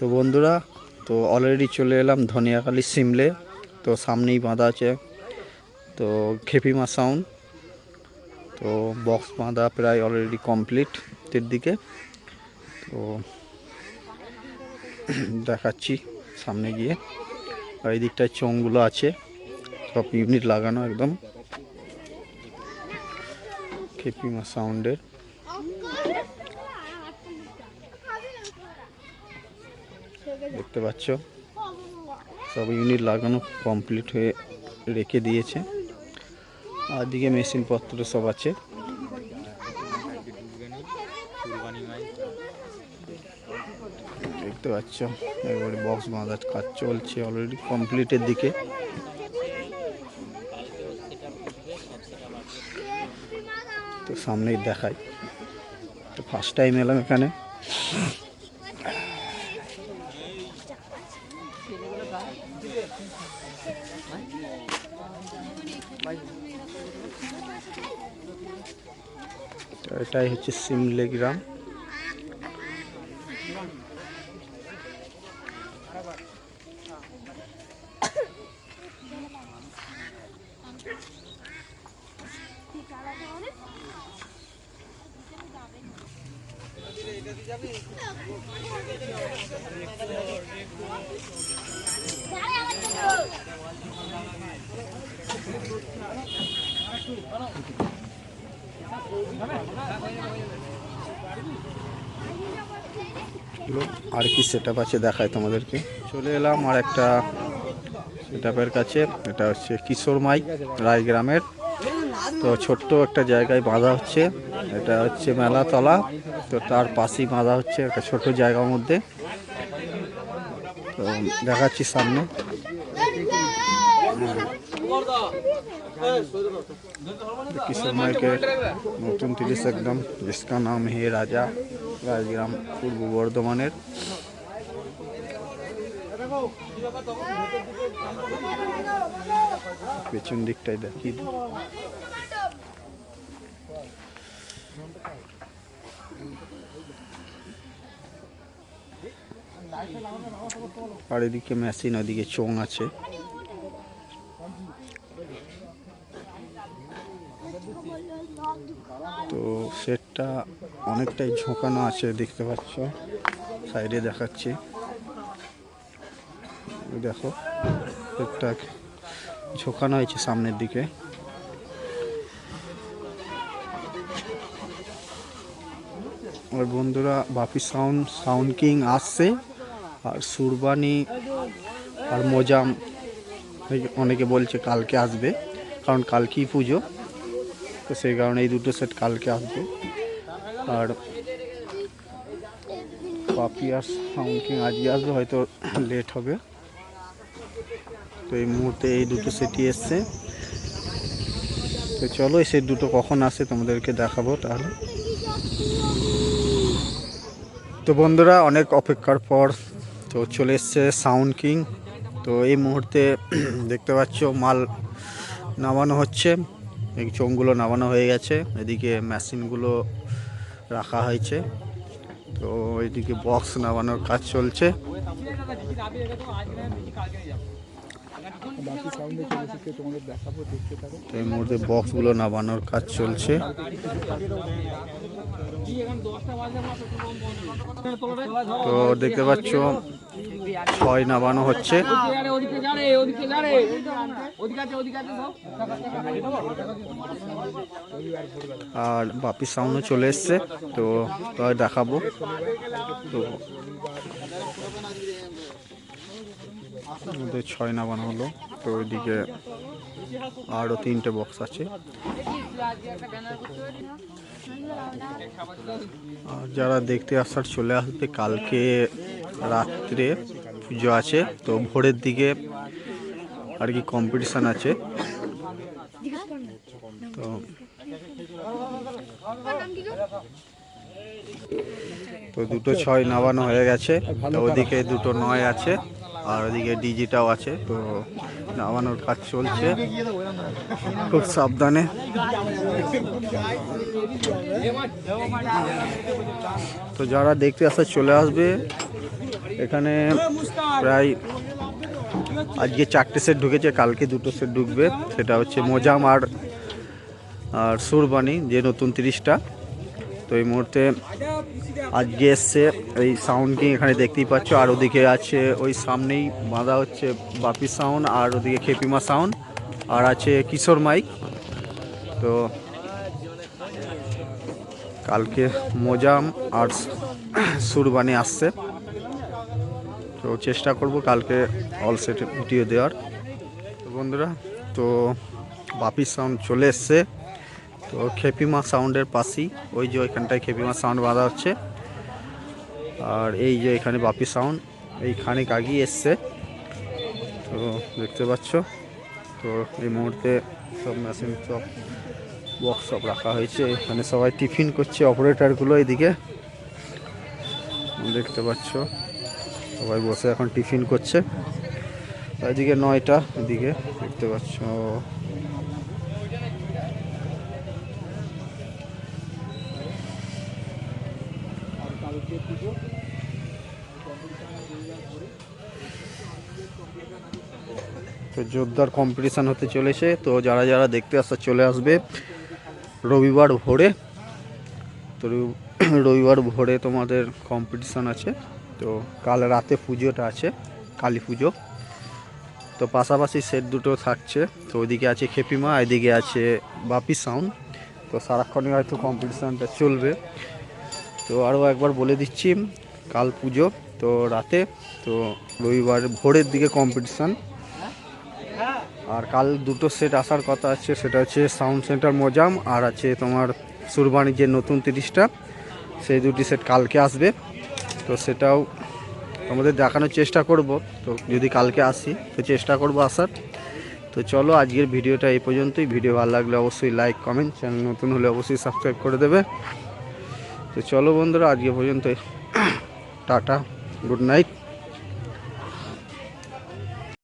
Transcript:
তো বন্ধুরা, তো অলরেডি চলে এলাম ধনিয়াখালি সিমলে। তো সামনেই বাঁধা আছে, তো খেপিমা সাউন্ড তো বক্স বাঁধা প্রায় অলরেডি কমপ্লিটের দিকে। তো দেখাচ্ছি সামনে গিয়ে। আর এই দিকটায় চোঙগুলো আছে, সব ইউনিট লাগানো একদম। খেপিমা সাউন্ডের দেখতে পাচ্ছ? সব ইউনিট লাগানো কমপ্লিট হয়ে রেখে দিয়েছে। আর দিকে মেশিনপত্র সব আছে। দেখতে পাচ্ছ? একবারে বক্স বাঁধার কাজ চলছে অলরেডি কমপ্লিটের দিকে। তো সামনেই দেখাই। তো ফার্স্ট টাইম এলাম এখানে। এটাই হচ্ছে সিমলে গ্রাম। এগুলো আর কি সেট আছে দেখায় তোমাদেরকে। চলে এলাম আর একটা সেট কাছে। এটা হচ্ছে কিশোর মাই রায় গ্রামের তো ছোট্ট একটা জায়গায় বাঁধা হচ্ছে। এটা হচ্ছে মেলাতলা। তো তার পাশেই বাঁধা হচ্ছে একটা ছোট জায়গার মধ্যে। তো দেখাচ্ছি সামনে। किशोर माई के নতুন তিরিশ একদম जिसका नाम है राजा রাজগ্রাম পূর্ব বর্ধমানের পেছন দিকটাই দেখি আর এদিকে মেশিন ওদিকে চোং আছে তো সেটটা অনেকটাই ঝোঁকানো আছে, দেখতে পাচ্ছ। সাইডে দেখাচ্ছি। দেখো, সেটটা ঝোঁকানো হয়েছে সামনের দিকে। আর বন্ধুরা, বাপি সাউন্ড সাউন্ড কিং আসছে, আর সুরবানি আর মোজাম, অনেকে বলছে কালকে আসবে, কারণ কালকেই পুজো। তো সেই কারণে এই দুটো সেট কালকে আসবে। আর পাপি আর সাউন্ড কিং আজকে আসবে, হয়তো লেট হবে। তো এই মুহূর্তে এই দুটো সেটই এসছে। তো চলো, এই সেট দুটো কখন আসে তোমাদেরকে দেখাবো তাহলে। তো বন্ধুরা, অনেক অপেক্ষার পর তো চলে এসছে সাউন্ড কিং তো এই মুহূর্তে দেখতে পাচ্ছ, মাল নামানো হচ্ছে। এই চোঙগুলো নামানো হয়ে গেছে। এদিকে মেশিনগুলো রাখা হয়েছে। তো এদিকে বক্স নামানোর কাজ চলছে। এই মুহূর্তে বক্সগুলো নামানোর কাজ চলছে। তো দেখতে পাচ্ছ, ছয় নামানো হচ্ছে। আর বাপি সাউন্ডও চলে এসছে, তো তাই দেখাবো। তো আমাদের ছয় নামানো হলো। তো ওইদিকে আরও তিনটে বক্স আছে। আর যারা দেখতে আসার চলে আসবে, কালকে রাত্রে পুজো আছে। তো ভোরের দিকে আর কি কম্পিটিশান আছে। তো তো দুটো ছয় নামানো হয়ে গেছে। ওদিকে দুটো নয় আছে। আর ওদিকে ডিজিটাও আছে, তো নামানোর কাজ চলছে। খুব সাবধানে। তো যারা দেখতে আসে চলে আসবে, এখানে প্রায় আজকে চারটে সেট ঢুকেছে, কালকে দুটো সেট ঢুকবে। সেটা হচ্ছে মোজাম আর আর সুরবানি, যে নতুন তিরিশটা। তো এই মুহূর্তে আজকে এসছে এই সাউন্ড এখানে দেখতেই পাচ্ছ। আর ওদিকে আছে, ওই সামনেই বাঁধা হচ্ছে বাপি সাউন্ড আর ওদিকে খেপিমা সাউন্ড আর আছে কিশোর মাইক। তো কালকে মোজাম আর সুরবানি আসছে। তো চেষ্টা করব কালকে অল সেট ভিডিও দেওয়ার। তো বন্ধুরা, তো বাপি সাউন্ড চলে এসছে। তো খেপিমা সাউন্ডের পাশেই ওই যে ওইখানটায় খেপিমা সাউন্ড বাঁধা হচ্ছে। আর এই যে এখানে বাপি সাউন্ড, এইখানে আগিয়ে এসছে। তো দেখতে পাচ্ছ, তো এই মুহূর্তে সব মেশিন, সব বক্স সব রাখা হয়েছে। এখানে সবাই টিফিন করছে অপারেটারগুলো এদিকে। দেখতে পাচ্ছ, সবাই বসে এখন টিফিন করছে। এদিকে নয়টা, এদিকে দেখতে পাচ্ছ কালকে পুজো তো জোরদার কম্পিটিশান হতে চলেছে। তো যারা যারা দেখতে আসতে চলে আসবে রবিবার ভোরে। তো রবি- রবিবার ভোরে তোমাদের কম্পিটিশান আছে। তো কাল রাতে পুজোটা আছে, কালী পুজো। তো পাশাপাশি সেট দুটো থাকছে। তো ওইদিকে আছে খেপিমা, এদিকে আছে বাপি সাউন্ড তো সারাক্ষণই হয়তো কম্পিটিশানটা চলবে। তো আরও একবার বলে দিচ্ছি, কাল পুজো, তো রাতে, তো রবিবার ভোরের দিকে কম্পিটিশান আর কাল দুটো সেট আসার কথা আছে, সেটা হচ্ছে সাউন্ড সেন্টার মোজাম, আর আছে তোমার সুরবানির যে নতুন তিরিশটা, সেই দুটি সেট কালকে আসবে। তো সেটাও আমাদের দেখানোর চেষ্টা করব, তো যদি কালকে আসি, তো চেষ্টা করব আসার। তো চলো আজকের ভিডিওটা এই পর্যন্তই। ভিডিও ভালো লাগলে অবশ্যই লাইক কমেন্ট চ্যানেল নতুন হলে অবশ্যই সাবস্ক্রাইব করে দেবে। তো চলো বন্ধুরা আজকে পর্যন্ত টাটা গুড নাইট।